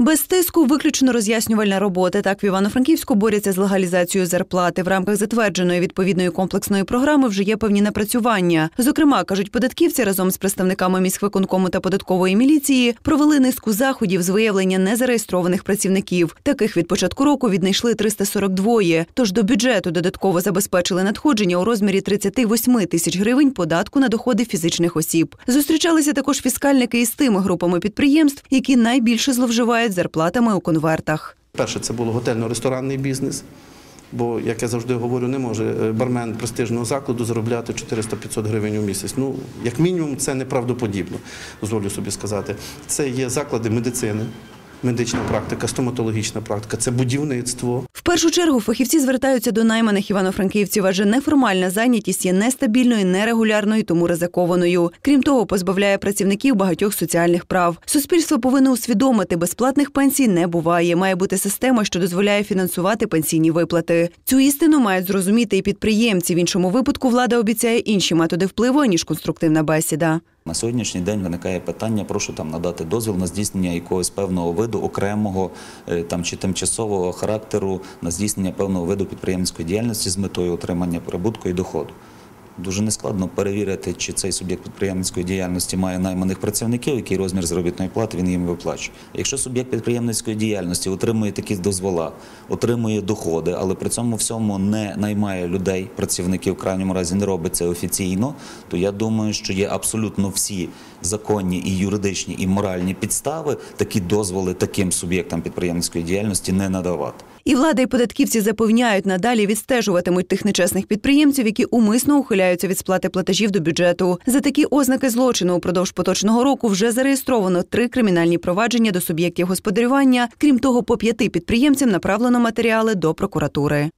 Без тиску виключно роз'яснювальна робота. Так в Івано-Франківську борються з легалізацією зарплати. В рамках затвердженої відповідної комплексної програми вже є певні напрацювання. Зокрема, кажуть податківці разом з представниками міськвиконкому та податкової міліції провели низку заходів з виявлення незареєстрованих працівників. Таких від початку року віднайшли 342. Тож до бюджету додатково забезпечили надходження у розмірі 38 тисяч гривень податку на доходи фізичних осіб. Зустрічалися також фіскальники із тими групами підприємств, які найбільше зловживають зарплатами у конвертах. Перше, це було готельно-ресторанний бізнес. Бо, як я завжди говорю, не може е, бармен престижного закладу заробляти 400-500 гривень у місяць. Ну, як мінімум, це неправдоподібно, дозволю собі сказати. Це є заклади медицини, медична практика, стоматологічна практика, це будівництво. В першу чергу фахівці звертаються до найманих івано-франківців, адже неформальна зайнятість є нестабільною, нерегулярною, тому ризикованою. Крім того, позбавляє працівників багатьох соціальних прав. Суспільство повинно усвідомити, безплатних пенсій не буває. Має бути система, що дозволяє фінансувати пенсійні виплати. Цю істину мають зрозуміти і підприємці. В іншому випадку влада обіцяє інші методи впливу ніж конструктивна бесіда. На сьогоднішній день виникає питання, прошу там надати дозвіл на здійснення якогось певного виду окремого е, там чи тимчасового характеру на здійснення певного виду підприємницької діяльності з метою отримання прибутку і доходу. Дуже нескладно перевірити, чи цей суб'єкт підприємницької діяльності має найманих працівників, який розмір заробітної плати він їм виплачує. Якщо суб'єкт підприємницької діяльності отримує такі дозвола, отримує доходи, але при цьому всьому не наймає людей, працівників в крайньому разі не робить це офіційно, то я думаю, що є абсолютно всі законні і юридичні і моральні підстави такі дозволи таким суб'єктам підприємницької діяльності не надавати. І влада і податківці запевняють, надалі відстежуватимуть тих нечесних підприємців, які умисно ухиляються від сплати платежів до бюджету. За такі ознаки злочину упродовж поточного року вже зареєстровано три кримінальні провадження до суб'єктів господарювання. Крім того, по п'яти підприємцям направлено матеріали до прокуратури.